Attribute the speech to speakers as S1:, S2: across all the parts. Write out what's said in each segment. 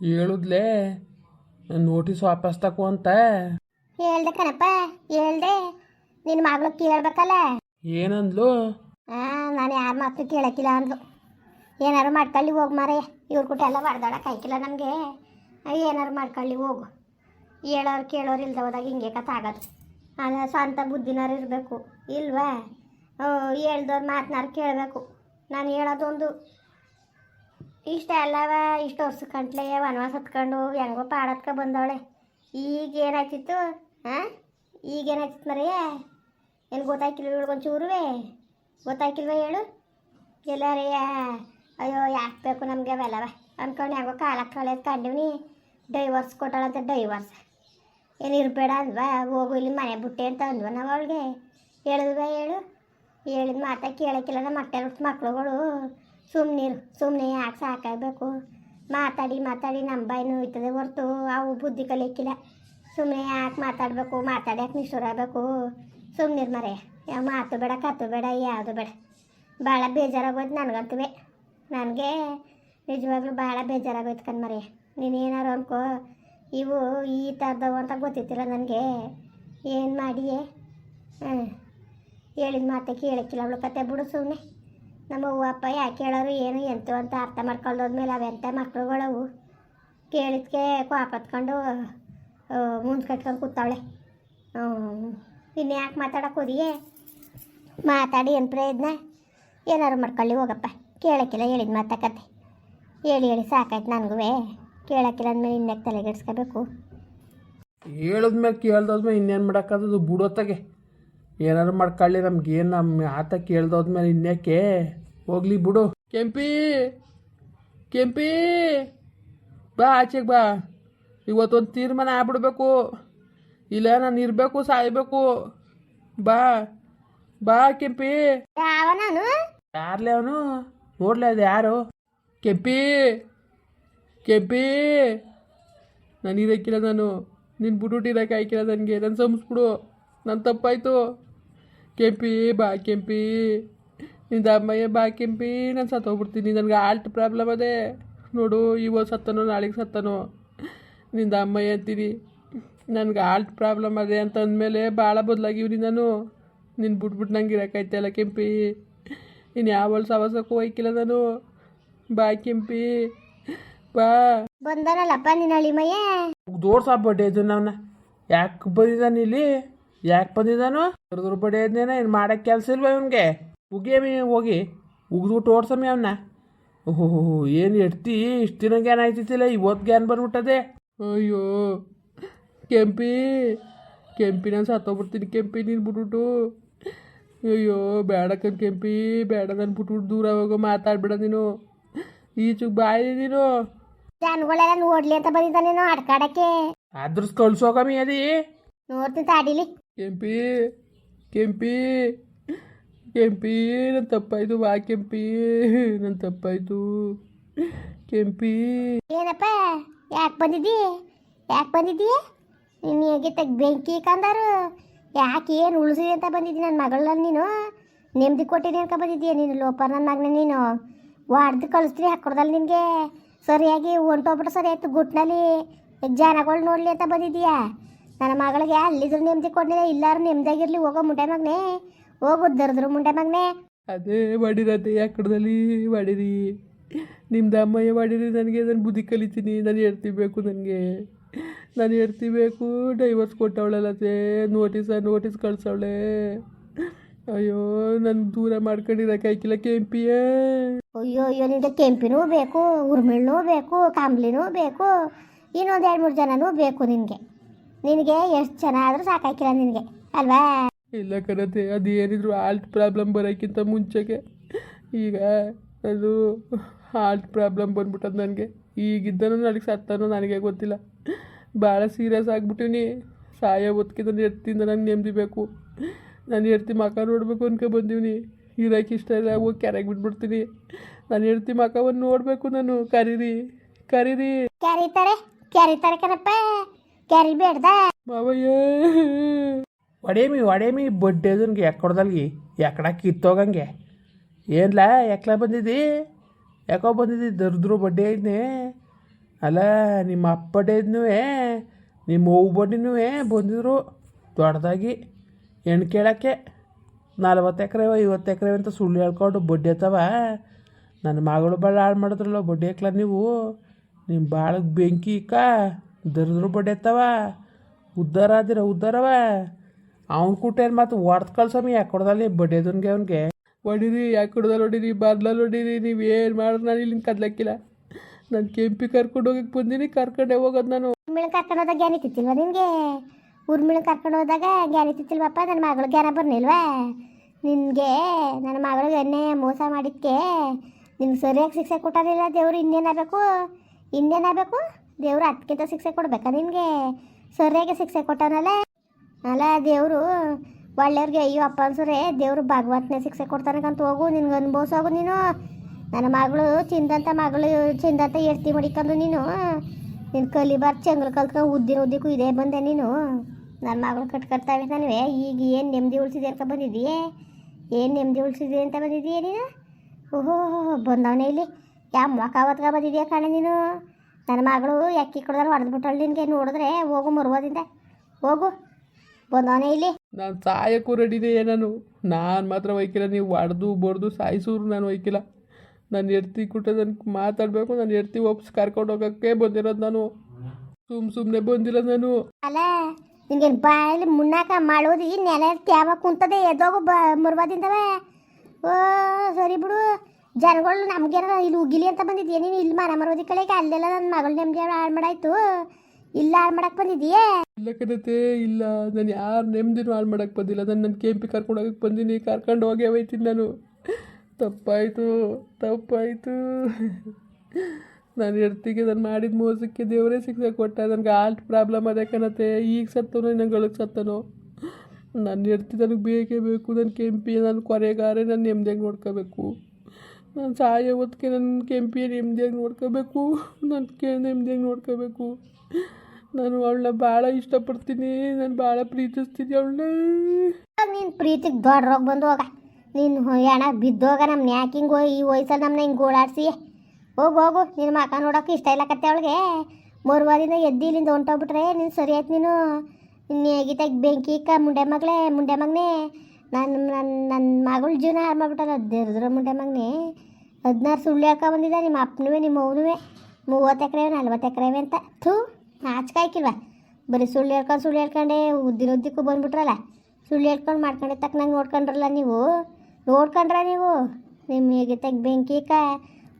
S1: ಹೇಳುದ್ಲೇ notice ವಾಪಸ್ ತಕೋ ಅಂತ.
S2: ಹೇಳ್ದೆ ಕಣಪ್ಪ ಹೇಳ್ದೆ. ನಿನ್ನ ಮಗಳು ಕೇಳ್ಬೇಕಲ್ಲ?
S1: ಏನಂದ್ಲು?
S2: ಆ ನಾನು ಯಾರ ಮಾತು ಕೇಳಕ್ಕಿಲ್ಲ ಅಂದ್ಲು. ಏನಾರು ಮಾಡ್ಕೊಳ್ಳಿ ಹೋಗು ಮಾರೇ ಇವ್ರ ಕೂಟ ಎಲ್ಲ ಹೊಡೆದಾಡಕ್ಕೆ ಕೈಕಿಲ್ಲ ನಮಗೆ. ಏನಾರು ಮಾಡ್ಕೊಳ್ಳಿ ಹೋಗು. ಹೇಳೋರು ಕೇಳೋರು ಇಲ್ದ ಹೋದಾಗ ಹಿಂಗೆ ಕಥ ಆಗೋದು. ಅದ ಸ್ವಂತ ಬುದ್ಧಿನಾರು ಇರಬೇಕು ಇಲ್ವಾ? ಹೇಳ್ದವ್ರು ಮಾತನಾರು ಕೇಳಬೇಕು. ನಾನು ಹೇಳೋದೊಂದು ಇಷ್ಟ ಅಲ್ಲವ ಇಷ್ಟು ವರ್ಷ ಕಂಟ್ಲೆ ವನವಾಸ ಹತ್ಕೊಂಡು ಹೆಂಗೋ ಪಾಡತ್ಕ ಬಂದವಳೆ. ಈಗ ಏನಾಯ್ತಿತ್ತು? ಹಾಂ ಈಗ ಏನಾಯ್ತಿತ್ತು ಮರೆಯ ಏನು ಗೊತ್ತಾಯ್ಕಿಲ್ವ ಇವಳಿಗೊಂಚೂರುವೆ ಗೊತ್ತಾಯ್ಕಿಲ್ವ ಹೇಳು? ಎಲ್ಲಾರೇ ಅಯ್ಯೋ, ಯಾಕೆ ಬೇಕು ನಮಗೆ ಅವೆಲ್ಲವ? ಅಂದ್ಕೊಂಡು ಹೆಂಗೋ ಕಾಲ ಕಳೆದು ಕಂಡಿವ್ನಿ. Divorce ಕೊಟ್ಟಾಳಂತ divorce. ಏನು ಇರಬೇಡ ಅಲ್ವಾ? ಹೋಗು ಇಲ್ಲಿ ಮನೆ ಬಿಟ್ಟೆ ಅಂತ ಅಂದ್ವ ನಾವು ಅವಳಿಗೆ. ಹೇಳಿದ್ವ ಹೇಳು? ಹೇಳಿದ ಮಾತಾ ಕೇಳಕ್ಕಿಲ್ಲ ನಮ್ಮ ಮಕ್ಕಳ ಮಕ್ಳುಗಳು. ಸುಮ್ಮನಿರು ಸುಮ್ಮನೆ ಯಾಕೆ ಸಾಕಾಗಬೇಕು? ಮಾತಾಡಿ ಮಾತಾಡಿ ನಮ್ಮ ಬಾಯಿ ನೋಯ್ತದೆ ಹೊರ್ತು, ಅವು ಬುದ್ಧಿ ಕಲಿಯಕ್ಕಿಲ್ಲ. ಸುಮ್ಮನೆ ಯಾಕೆ ಮಾತಾಡಬೇಕು? ಮಾತಾಡ್ಯಾಕೆ ಯಾಕೆ ನಿಷ್ಠುರಾಗಬೇಕು ಸುಮ್ಮನಿರು ಮರೆ ಯಾವ ಮಾತು ಬೇಡ, ಕತ್ತು ಬೇಡ, ಯಾವುದು ಬೇಡ. ಭಾಳ ಬೇಜಾರಾಗೋಯ್ತು ನನಗಂತೂ ನನಗೆ ನಿಜವಾಗ್ಲೂ ಭಾಳ ಬೇಜಾರಾಗೋಯ್ತು ಕಣ್ಮರೆ ನೀನೇನಾರು ಅನ್ಕೋ, ಇವು ಈ ಥರದವು ಅಂತ ಗೊತ್ತಿತ್ತಿಲ್ಲ ನನಗೆ. ಏನು ಮಾಡಿಯೇ? ಹಾಂ ಹೇಳಿದ ಮಾತೆ ಕೇಳಕ್ಕಿಲ್ಲ ಅವಳು ಕತೆ. ಬಿಡು ಸುಮ್ಮನೆ ನಮ್ಮ ಅವ್ವ, ಅಪ್ಪ, ಯಾಕೆ ಹೇಳೋರು ಏನು ಎಂತು ಅಂತ ಅರ್ಥ ಮಾಡ್ಕೊಳ್ಳೋದ್ಮೇಲೆ ಅವೆಂಥ ಮಕ್ಳುಗಳವು? ಕೇಳಿದ್ಕೆ ಕೋಪ ಹತ್ಕೊಂಡು ಮುಂದೆ ಕಟ್ಕೊಂಡು ಕೂತಾವಳೆ. ಇನ್ನು ಯಾಕೆ ಮಾತಾಡಕ್ಕೆ ಹೋದಿಯೇ? ಮಾತಾಡಿ ಏನು ಪ್ರಯತ್ನ? ಏನಾದ್ರು ಮಾಡ್ಕೊಳ್ಳಿ ಹೋಗಪ್ಪ. ಕೇಳೋಕ್ಕಿಲ್ಲ ಹೇಳಿದ ಮಾತಾಕತ್ತೆ ಹೇಳಿ ಹೇಳಿ ಸಾಕಾಯ್ತು ನನಗೂ ಕೇಳೋಕ್ಕಿಲ್ಲ ಅಂದಮೇಲೆ ಇನ್ಯಾಕೆ ತಲೆಗೆಡ್ಸ್ಕೋಬೇಕು.
S1: ಹೇಳಿದ್ಮೇಲೆ ಕೇಳ್ದೋದ್ಮೇಲೆ ಇನ್ನೇನು ಮಾಡೋಕ್ಕದು ಬಿಡೋತ್ತಾಗೆ ಏನಾರು ಮಾಡ್ಕೊಳ್ಳಿ ನಮ್ಗೆ ಏನು ನಮ್ಮ ಆತ ಕೇಳ್ದೋದ್ಮೇಲೆ ಇನ್ಯಾಕೆ ಹೋಗ್ಲಿ ಬಿಡು. ಕೆಂಪಿ ಕೆಂಪಿ ಬಾ ಆಚೆಗೆ ಬಾ. ಇವತ್ತೊಂದು ತೀರ್ಮಾನ ಆಗ್ಬಿಡ್ಬೇಕು. ಇಲ್ಲ ನಾನು ಇರಬೇಕು ಸಾಯ್ಬೇಕು. ಬಾ ಬಾ ಕೆಂಪಿ. ಯಾರ್ಲೇ ಅವನು? ನೋಡ್ಲೆ ಅದು ಯಾರು? ಕೆಂಪಿ ಕೆಂಪಿ. ನಾನು ಇರಕ್ಕಿಲ್ಲ ನಾನು. ನಿನ್ನ ಬಿಟ್ಬಿಟ್ಟು ಇರಕ್ಕೆ ಆಯ್ಕಿಲ್ಲ ನನಗೆ. ನಾನು ಸಂಸ್ಬಿಡು ನನ್ನ ತಪ್ಪಾಯ್ತು. ಕೆಂಪಿ ಬಾ ಕೆಂಪಿ. ನಿಂದ ಅಮ್ಮಯ್ಯ ಬಾ ಕೆಂಪಿ. ನಾನು ಸತ್ತೋಗ್ಬಿಡ್ತೀನಿ. ನನಗೆ ಆಲ್ಟ್ ಪ್ರಾಬ್ಲಮ್ ಅದೇ. ನೋಡು ಇವತ್ತು ಸತ್ತನೋ ನಾಳೆಗೆ ಸತ್ತನೋ. ನಿಂದ ಅಮ್ಮಯ್ಯ ಅಂತೀನಿ. ನನಗೆ ಆಲ್ಟ್ ಪ್ರಾಬ್ಲಮ್ ಅದೇ ಅಂತ ಅಂದಮೇಲೆ ಭಾಳ ಬದಲಾಗಿವ್ರಿ ನಾನು. ನಿನ್ನ ಬಿಟ್ಬಿಟ್ಟು ನಂಗೆ ಇರೋಕ್ಕಾಯ್ತಲ್ಲ ಕೆಂಪಿ. ಇನ್ನು ಯಾವ ಸವಸಕ್ಕೂ ಹೋಯ್ಕಿಲ್ಲ ನಾನು. ಬಾ ಕೆಂಪಿ. ಬಾ.
S2: ಬಂದನಲ್ಲಪ್ಪ ನಿನ್ನ ಅಳಿಮಯ್ಯ?
S1: ದೋಡ್ಸ ಬಡ್ಡೆ ಇದು ಯಾಕೆ ಬಂದಿದ್ದಾನೆ ಇಲ್ಲಿ? ಯಾಕೆ ಬಂದಿದ್ದಾನು? ಕರೆದ್ರು ಇದ್ದೇನೆ ಇದ್ನೇನ ಏನು ಮಾಡೋಕ್ಕೆ ಕೆಲಸ ಇಲ್ವ ಇವನಿಗೆ? ಉಗಿಯಮಿ ಹೋಗಿ ಉಗಿದ್ಬಿಟ್ಟು ಓಡ್ಸಮಿ ಅವನ್ನ ಓಹೋ ಏನು ಎಡ್ತಿ? ಇಷ್ಟು ದಿನ ಗ್ಯಾನ್ ಆಯ್ತಿತ್ತಿಲ್ಲ? ಇವತ್ತು ಗ್ಯಾನ್ ಬಂದ್ಬಿಟ್ಟದೆ? ಅಯ್ಯೋ ಕೆಂಪಿ ಕೆಂಪಿ ನಾನು ಸತ್ತೋಗ್ಬಿಡ್ತೀನಿ ಕೆಂಪಿ ನೀನು ಬಿಟ್ಬಿಟ್ಟು. ಅಯ್ಯೋ ಬೇಡ ಕಣ್ ಕೆಂಪಿ ಬೇಡ ನಾನು ಬಿಟ್ಬಿಟ್ಟು ದೂರ ಹೋಗೋ ಮಾತಾಡ್ಬೇಡ ನೀನು. ಈಚುಗ್ ಬಾಯಿ ನೀನು.
S2: ಜನಗಳೆಲ್ಲ ನೋಡ್ಲಿ ಅಂತ ಬಂದಿದ್ದಾನೇನೋ ಆಡ್ಕಾಡಕ್ಕೆ
S1: ಅದ್ರಸ್ ಕಳ್ಸೋಗಮಿ ಅದಿ
S2: ನೋಡ್ತೀನಿ ತಾಡಿಲಿ.
S1: ಕೆಂಪಿ ಕೆಂಪಿ ಕೆಂಪಿ ನನ್ನ ತಪ್ಪಾಯ್ತು ವಾ ಕೆಂಪಿ ನನ್ನ ತಪ್ಪಾಯ್ತು. ಕೆಂಪಿ.
S2: ಏನಪ್ಪ, ಯಾಕೆ ಬಂದಿದ್ದಿ? ಯಾಕೆ ಬಂದಿದ್ದಿ? ನೀನು ಹೇಗೆ ತೆಗ್ ಬೆಂಕಿ ಕಂದರು? ಯಾಕೆ ಏನು ಉಳಿಸಿದೆ ಅಂತ ಬಂದಿದ್ದಿ ನನ್ನ ಮಗಳನ್ನ ನೀನು? ನೆಮ್ಮದಿ ಕೊಟ್ಟಿನಿ ಅಂತ ಬಂದಿದ್ದೀಯ ನೀನು? ಲೋಪ ನನ್ನ ಮಗನ ನೀನು? ವಾಡ್ದು ಕಳಿಸ್ತೀನಿ ಹಾಕೊಡ್ದಲ್ಲ ನಿನಗೆ? ಸರಿಯಾಗಿ ಹೊಂಟೋಗ್ಬಿಟ್ಟು ಸರಿ ಆಯ್ತು, ಗುಟ್ನಲ್ಲಿ. ಜನಗಳು ನೋಡಲಿ ಅಂತ ಬಂದಿದ್ದೀಯ ನನ್ನ ಮಗಳಿಗೆ ಅಲ್ಲಿದ್ರು ನೆಮ್ಮದಿ ಕೊಟ್ಟಿದೆ ಇಲ್ಲಾರು ನೆಮ್ಮದಿಯಾಗಿರ್ಲಿ ಹೋಗೋ ಮುಂಡೆ ಮಗನೇ. ಹೋಗು ದರ್ದ್ರು ಮುಂಡೆ ಮಗನೇ.
S1: ಅದೇ ಮಾಡಿರತ್ತೆ ಯಾಕಡದಲ್ಲಿ ಮಾಡಿರಿ. ನಿಮ್ದು ಅಮ್ಮಯ್ಯ ಮಾಡಿರಿ ನನಗೆ ನಾನು ಬುದ್ಧಿ ಕಲಿತೀನಿ ನಾನು ಹೇಳ್ತಿಬೇಕು ನನಗೆ. ನಾನು ಹೇಳ್ತಿಬೇಕು ಡೈವರ್ಸ್ ಕೊಟ್ಟವಳಲ್ಲತ್ತೆ ನೋಟಿಸ ನೋಟಿಸ್ ಕಳ್ಸವಳೆ. ಅಯ್ಯೋ ನನ್ನ ದೂರ ಮಾಡ್ಕೊಂಡಿರಕ್ಕೆ ಆಯ್ಕಿಲ್ಲ ಕೆಂಪಿಯ.
S2: ಅಯ್ಯೋ ಅಯ್ಯೋ ನಿಂದ ಕೆಂಪಿನೂ ಬೇಕು ಉರ್ಮಿಳ್ನೂ ಬೇಕು ಕಾಂಬ್ಲಿನೂ ಬೇಕು ಇನ್ನೊಂದು ಎರಡು ಮೂರು ಜನನೂ ಬೇಕು ನಿನಗೆ. ನಿನಗೆ ಎಷ್ಟು ಜನ ಆದರೂ ಸಾಕಾಕಿಲ್ಲ ನಿನಗೆ ಅಲ್ವಾ?
S1: ಇಲ್ಲ ಅದು ಏನಿದ್ರು ಹಾಲ್ಟ್ ಪ್ರಾಬ್ಲಮ್ ಬರೋಕ್ಕಿಂತ ಮುಂಚೆಗೆ. ಈಗ ಅದು ಹಾರ್ಟ್ ಪ್ರಾಬ್ಲಮ್ ಬಂದ್ಬಿಟ್ಟದ ನನಗೆ. ಈಗಿದ್ದನೂ ನನಗೆ ಸತ್ತನೋ ನನಗೆ ಗೊತ್ತಿಲ್ಲ. ಭಾಳ ಸೀರಿಯಸ್ ಆಗಿಬಿಟ್ಟಿವ್ನಿ. ಸಾಯ ಹೊತ್ತಿಗೆ ನಾನು ಎಡ್ತಿಂದ ನಂಗೆ ನೆಮ್ಮದಿ ಬೇಕು. ನಾನು ಎಡ್ತಿ ಮಕ ನೋಡಬೇಕು ಅನ್ಕೊ ಬಂದೀವ್ನಿ. ಇರೋಕೆ ಇಷ್ಟ ಇಲ್ಲ ಹೋಗಿ ಕೆರೆಗೆ ಬಿಟ್ಬಿಡ್ತೀನಿ. ನಾನು ಎಡ್ತಿ ಮಕವನ್ನು ನೋಡಬೇಕು ನಾನು. ಕರೀರಿ ಕರೀರಿ.
S2: ಕರೀತಾರೆ ಕರೀತಾರೆ ಕಣಪ್ಪ. ಕ್ಯಾರಿ ಬೇಡ್ದ
S1: ಮಾವಯ್ಯ. ಒಡೇಮಿ ಒಡೇಮಿ ಬಡ್ಡೆದನ್ಗೆ ಎಕ್ಕಡ್ದಲ್ಗಿ ಎಕ್ಕಡ ಕಿತ್ತೋಗಂಗೆ. ಏನ್ಲ, ಎಕ್ಲ ಬಂದಿದ್ದಿ ಯಾಕೋ ಬಂದಿದ್ದಿ ದರ್ದ್ರು ಬಡ್ಡೆ ಐದ್ನೆ? ಅಲ್ಲ, ನಿಮ್ಮ ಅಪ್ಪಡೇದ್ನೂ ನಿಮ್ಮ ಅವ್ವ ಬಡ್ಡಿನೂ ಬಂದಿದ್ರು ದೊಡ್ಡದಾಗಿ ಹೆಣ್ಣು ಕೇಳೋಕ್ಕೆ. ನಲ್ವತ್ತು ಎಕರೆ ಐವತ್ತು ಎಕರೆ ಅಂತ ಸುಳ್ಳು ಹೇಳ್ಕೊಂಡು ಬಡ್ಡಿ ಐತವ ನನ್ನ ಮಗಳು ಭಾಳ ಹಾಳು ಮಾಡಿದ್ರಲ್ಲ ಬಡ್ಡಿ ಹಾಕ್ಲ ನೀವು. ನಿಮ್ಮ ಬಾಳಗೆ ಬೆಂಕಿ ಇಕ್ಕ. ದರಿದ್ರು ಬಡ್ಡಿ ಐತವ ಉದ್ಧಾರ ಆದಿರ ಉದ್ಧಾರವ. ಅವ್ನ ಕುಟ್ಟೇನು ಮತ್ತು ಹೊಡ್ದು ಕಳ್ಸಮಿ ಯಾಕೆ ಕೊಡ್ದಲ್ಲಿ ಬಡ್ಡಿದನ್ಗೆ ಅವ್ನಿಗೆ? ಹೊಡೀರಿ ಯಾಕೆ ಕೊಡ್ದಲ್ಲಿ ಹೊಡೀರಿ ಬರ್ದಲ್ಲಿ ಹೊಡೀರಿ ನೀವು ಏನು ಮಾಡಿದ್ರೆ ನಾನು ಇಲ್ಲಿಂದ ಕದ್ಲಕ್ಕಿಲ್ಲ. ನಾನು ಕೆಂಪಿ ಕರ್ಕೊಂಡು ಹೋಗಕ್ಕೆ ಬಂದೀನಿ, ಕರ್ಕೊಂಡೆ ಹೋಗೋದು ನಾನು.
S2: ಊರ್ಮಿಳ ಕರ್ಕೊಂಡು ಹೋದಾಗ ಜ್ಞಾನ ನಿಮಗೆ ನಿನಗೆ? ಊರ್ಮಿಳ ಕರ್ಕೊಂಡು ಹೋದಾಗ ಜ್ಞಾನ ನನ್ನ ಮಗಳು ಜ್ಞಾನ ಬರ್ನಿಲ್ವಾ ನಿನಗೆ ನನ್ನ ಮಗಳಿಗೆ ಎಣ್ಣೆ ಮೋಸ ಮಾಡಿದ್ಕೆ, ನಿಮ್ಗೆ ಸರಿಯಾಗಿ ಶಿಕ್ಷೆ ಕೊಟ್ಟಾರಿಲ್ಲ ದೇವ್ರು, ಇನ್ನೇನಾಗಬೇಕು? ಇನ್ನೇನಾಗಬೇಕು? ದೇವ್ರು ಅದಕ್ಕಿಂತ ಶಿಕ್ಷೆ ಕೊಡ್ಬೇಕಾ? ನಿನಗೆ ಸರಿಯಾಗಿ ಶಿಕ್ಷೆ ಕೊಟ್ಟಾನಲ್ಲ? ಅಲ್ಲ, ದೇವರು ಒಳ್ಳೆಯವ್ರಿಗೆ, ಅಯ್ಯೋ ಅಪ್ಪ ಅನ್ಸರೆ ದೇವರು ಭಗವಂತನೇ ಶಿಕ್ಷೆ ಕೊಡ್ತಾನಕ್ಕಂತ ಹೋಗು, ನಿನ್ಗೆ ಅನುಭವಿಸೋಗು ನೀನು. ನನ್ನ ಮಗಳು ಚಿಂದಂತ ಮಗಳು, ಚಿಂದಂತ ಎರ್ತಿ ಮಡಿಕೊಂಡು ನೀನು. ನೀನು ಕಲಿಬಾರ್ದು ಚಂಗ್ಲು ಕಲ್ತ್ಕೊಂಡು ಉದ್ದಿನ ಉದ್ದಿಕ್ಕೂ ಇದೇ ಬಂದೆ ನೀನು. ನನ್ನ ಮಗಳು ಕಟ್ಕೊಡ್ತಾವೆ ನನವೆ ಈಗ ಏನು ನೆಮ್ಮದಿ ಉಳಿಸಿದೆ ಅಂತ ಬಂದಿದ್ದೀಯೇ ಏನು ನೆಮ್ಮದಿ ಉಳಿಸಿದೆ ಅಂತ ಬಂದಿದ್ದೀಯ ನೀನು? ಓಹೋ, ಬಂದವನೇ ಇಲ್ಲಿ. ಯಾವ ಮೊಕ ಹೊತ್ಕ ಬಂದಿದೆಯಾ ಕಣೆ ನೀನು? ನನ್ನ ಮಗಳು ಅಕ್ಕಿ ಹೊಡೆದು ಹೊಡೆದ್ಬಿಟ್ಟಳು ನಿನಗೆ ನೋಡಿದ್ರೆ ಹೋಗು ಮುರುವದಿಂದ. ಹೋಗು. ಬಂದವನೇ ಇಲ್ಲಿ.
S1: ನಾನು ಸಾಯಕ್ಕೂ ರೆಡಿನೇ ನಾನು. ನಾನು ಮಾತ್ರ ಒಯ್ಕಿಲ್ಲ. ನೀವು ಹೊಡೆದು ಬಡ್ದು ಸಾಯಿಸೋರು ನಾನು ಒಯ್ಕಿಲ್ಲ. ನಾನು ಎಡ್ತಿ ಕುಟ್ಟ ನನಗೆ ಮಾತಾಡಬೇಕು. ನಾನು ಎಡ್ತಿ ಒಪ್ಸ್ ಕರ್ಕೊಂಡು ಹೋಗೋಕ್ಕೆ ಬಂದಿರೋದು ನಾನು. ಸುಮ್ ಸುಮ್ಮನೆ ಬಂದಿಲ್ಲ ನಾನು.
S2: ಅಲ್ಲ ನಿಂಗೆ ಬಾಯಲ್ಲಿ ಮುನ್ನಾಕ ಮಾಡೋದು ಈ ನೆಲ ತ್ಯಾವ ಕುಂತದೆ ಎದ್ದೋಗು ಬ ಮುರ್ಬಾದಿಂದವೆ ಓ ಸರಿ ಬಿಡು. ಜನಗಳು ನಮ್ಗ್ಯಾರ ಇಲ್ಲಿ ಉಗಿಲಿ ಅಂತ ಬಂದಿದ್ಯಾ? ನೀನು ಇಲ್ಲಿ ಮರ ಮರೋದಿ ಕಡೆಗೆ ಅಲ್ಲೆಲ್ಲ ನನ್ನ ಮಗಳು ನೆಮ್ಮದಿ ಹಾಳು ಮಾಡಾಯ್ತು. ಇಲ್ಲ ಹಾಳು ಮಾಡಕ್ಕೆ ಬಂದಿದ್ದೀಯೇ
S1: ಇಲ್ಲ ಕಣತೆ, ಇಲ್ಲ. ನಾನು ಯಾರು ನೆಮ್ಮದಿನೂ ಹಾಳು ಮಾಡಕ್ಕೆ ಬಂದಿಲ್ಲ. ನಾನು ನನ್ನ ಕೆಂಪಿ ಕರ್ಕೊಂಡು ಹೋಗಕ್ಕೆ ಬಂದೀನಿ. ಕರ್ಕೊಂಡು ಹೋಗೇ ಹೋಯ್ತೀನಿ ನಾನು. ತಪ್ಪಾಯಿತು ತಪ್ಪಾಯಿತು. ನಾನು ಎಡ್ತಿಗೆ ನಾನು ಮಾಡಿದ ಮೋಸಕ್ಕೆ ದೇವರೇ ಶಿಕ್ಷೆ ಕೊಟ್ಟ. ನನಗೆ ಆಲ್ಟ್ ಪ್ರಾಬ್ಲಮ್ ಅದೇ ಕಣತೆ. ಈಗ ಸತ್ತನೋ ಇನ್ನೊಂಗಳಿಗೆ ಸತ್ತನೋ? ನನ್ನ ಎಡ್ತಿ ನನಗೆ ಬೇಕೇ ಬೇಕು. ನನ್ನ ಕೆಂಪಿ ನನ್ನ ಕೊರೆಗಾರೆ ನಾನು ನೆಮ್ಮದಿಯಾಗಿ ನೋಡ್ಕೋಬೇಕು. ನಾನು ಸಾಯೋ ಹೊತ್ತಿಗೆ ನನ್ನ ಕೆಂಪಿ ನೆಮ್ಮದಿಯಾಗಿ ನೋಡ್ಕೋಬೇಕು, ನನ್ನ ಕೆ ನೆಮ್ಮದಿಯಾಗಿ ನೋಡ್ಕೋಬೇಕು. ನಾನು ಅವಳನ್ನ ಭಾಳ ಇಷ್ಟಪಡ್ತೀನಿ, ನಾನು ಭಾಳ ಪ್ರೀತಿಸ್ತೀನಿ ಅವಳನ್ನ.
S2: ನೀನು ಪ್ರೀತಿಗೆ ದೊಡ್ಡ ರೋಗ ಬಂದು ಹೋಗ? ನೀನು ಹೆಣ ಬಿದ್ದೋಗ ನಮ್ಮ ನ್ಯಾಕಿಂಗ್ ಈ ವಯಸ್ಸಲ್ಲಿ ನಮ್ಮನ್ನ ಹಿಂಗೆ ಗೋಳಾಡ್ಸಿ. ಹೋಗು ಹೋಗು ನಿನ್ನ ಮಕ ನೋಡೋಕೆ ಇಷ್ಟ ಇಲ್ಲ ಕತ್ತೆ ಅವಳಿಗೆ. ಮರುವಾದಿಂದ ಎದ್ದು ಇಲ್ಲಿಂದ ಹೊಂಟೋಗ್ಬಿಟ್ರೆ ನೀನು ಸರಿ ಆಯ್ತು ನೀನು. ಇನ್ನು ಗೀತಾಗ ಬೆಂಕಿ, ಕಾ, ಮುಂಡೆ ಮಗಳೇ, ಮುಂಡೆ ಮಗನೇ. ನಾನು ನನ್ನ ನನ್ನ ಮಗಳ ಜೀವನ ಹಾಳು ಮಾಡ್ಬಿಟ್ಟಲ್ಲ ದರಿದ್ರ ಮುಂಡೆ ಮಗನೇ. ಹದಿನಾರು ಸುಳ್ಳು ಹಾಕ ಬಂದಿದ್ದ ನಿಮ್ಮ ಅಪ್ಪನೂ ನಿಮ್ಮ ಅವನೂ ಮೂವತ್ತು ಎಕರೆ ನಲ್ವತ್ತು ಎಕರೆವೆ ಅಂತ. ಥೂ, ನಾಚಿಕೆ ಹಾಕಿಲ್ವಾ? ಬರೀ ಸುಳ್ಳು ಹೇಳ್ಕೊಂಡು, ಸುಳ್ಳು ಹೇಳ್ಕೊಂಡೆ ಉದ್ದಿನ ಉದ್ದಕ್ಕೂ ಬಂದ್ಬಿಟ್ರಲ್ಲ. ಸುಳ್ಳು ಹೇಳ್ಕೊಂಡು ಮಾಡ್ಕೊಂಡೆ ತಕ್ಕನಂಗೆ ನೋಡ್ಕೊಂಡ್ರಲ್ಲ ನೀವು? ನೋಡ್ಕೊಂಡ್ರ ನೀವು? ನಿಮ್ಮ ಹೇಗೆ ತೆಗ್ ಬೆಂಕಿ ಕ,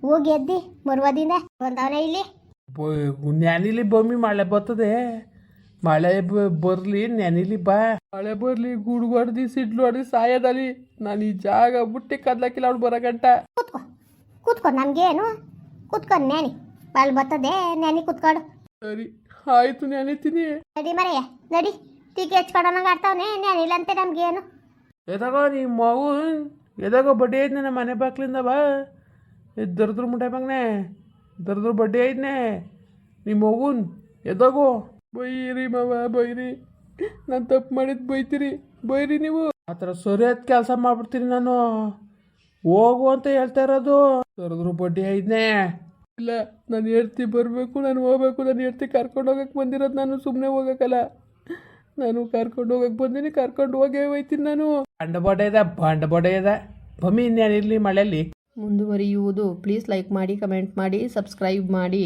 S2: ಹೋಗಿ ಎದ್ದಿ ಮರುವದಿಂದ ಬಂದವನೇ ಇಲ್ಲಿ.
S1: ಬೊಮ್ಮಿ ಮಳೆ ಬರ್ತದೆ. ಮಳೆ ಬರಲಿ ನೆನಿಲಿ ಬಾ. ಮಳೆ ಬರಲಿ ಗುಡುಗು ಸಿಡ್ಲೋಡಿ ಸಿಡ್ಲು ಹೊಡ್ದು ಸಾಯೋದಲ್ಲಿ. ನಾನು ಈ ಜಾಗ ಬುಟ್ಟಿ ಕದ್ಲಕ್ಕಿಲ್ಲ ಅವ್ಳು ಬರೋ ಗಂಟ
S2: ಕೂತ್ಕೊ ಕೂತ್ಕೊ ನಮಗೇನು ಕೂತ್ಕೊ ನೆನಿ. ಬಾಳ್ ಬರ್ತದೆ ನೆನಿ ಕೂತ್ಕೊಡು.
S1: ಸರಿ ಆಯ್ತು ನೆನಿತೀನಿ.
S2: ನಡಿ ಮರೆಯ ನಡಿ. ಟೀಕೆ ಹಚ್ಕೊಡೋನಂಗೆ ಆಡ್ತಾವನೆ ನೆನಿಲ್ಲಂತೆ ನಮ್ಗೇನು.
S1: ಎದಾಗೋ ನಿಮ್ಮ ಮಗು ಎದಾಗೋ ಬಡ್ಡಿ ಐದ್ನೆ ನಮ್ಮ ಮನೆ ಬಾಕ್ಲಿಂದ ಬಾ. ದರ್ದ್ರ ಮುಂಡೆ ಮಗನೆ ದರ್ದ್ರ ಬಡ್ಡಿ ಐದ್ನೆ. ನಿಮ್ಮ ಮಗುನ್ ಎದಾಗೋ. ಬೈರಿ ಮಾವ, ಬೈರಿ. ನಾನು ತಪ್ಪು ಮಾಡಿದ್ದು ಬೈತೀರಿ. ಬೈರಿ ನೀವು. ಆ ಥರ ಸರಿಯಾದ ಕೆಲಸ ಮಾಡ್ಬಿಡ್ತೀನಿ ನಾನು. ಹೋಗು ಅಂತ ಹೇಳ್ತಾ ಇರೋದು. ಸರಿದ್ರು ಬಡ್ಡಿ ಐದನೇ. ಇಲ್ಲ, ನಾನು ಹೇಳ್ತಿ ಬರಬೇಕು, ನಾನು ಹೋಗ್ಬೇಕು, ನಾನು ಹೇಳ್ತಿ ಕರ್ಕೊಂಡು ಹೋಗಕ್ಕೆ ಬಂದಿರೋದು ನಾನು ಸುಮ್ಮನೆ ಹೋಗಕ್ಕಲ್ಲ. ನಾನು ಕರ್ಕೊಂಡು ಹೋಗಕ್ಕೆ ಬಂದೀನಿ, ಕರ್ಕೊಂಡು ಹೋಗೇ ಹೋಯ್ತೀನಿ ನಾನು. ಬಂಡ ಬಡ ಇದೆ, ಬಂಡ ಬಡ ಇದೆ. ಬಮ್ಮಿ ಇನ್ನೇನಿರಲಿ ಮಳೆಯಲ್ಲಿ
S3: ಮುಂದುವರಿಯುವುದು. ಪ್ಲೀಸ್ ಲೈಕ್ ಮಾಡಿ ಕಮೆಂಟ್ ಮಾಡಿ ಸಬ್ಸ್ಕ್ರೈಬ್ ಮಾಡಿ.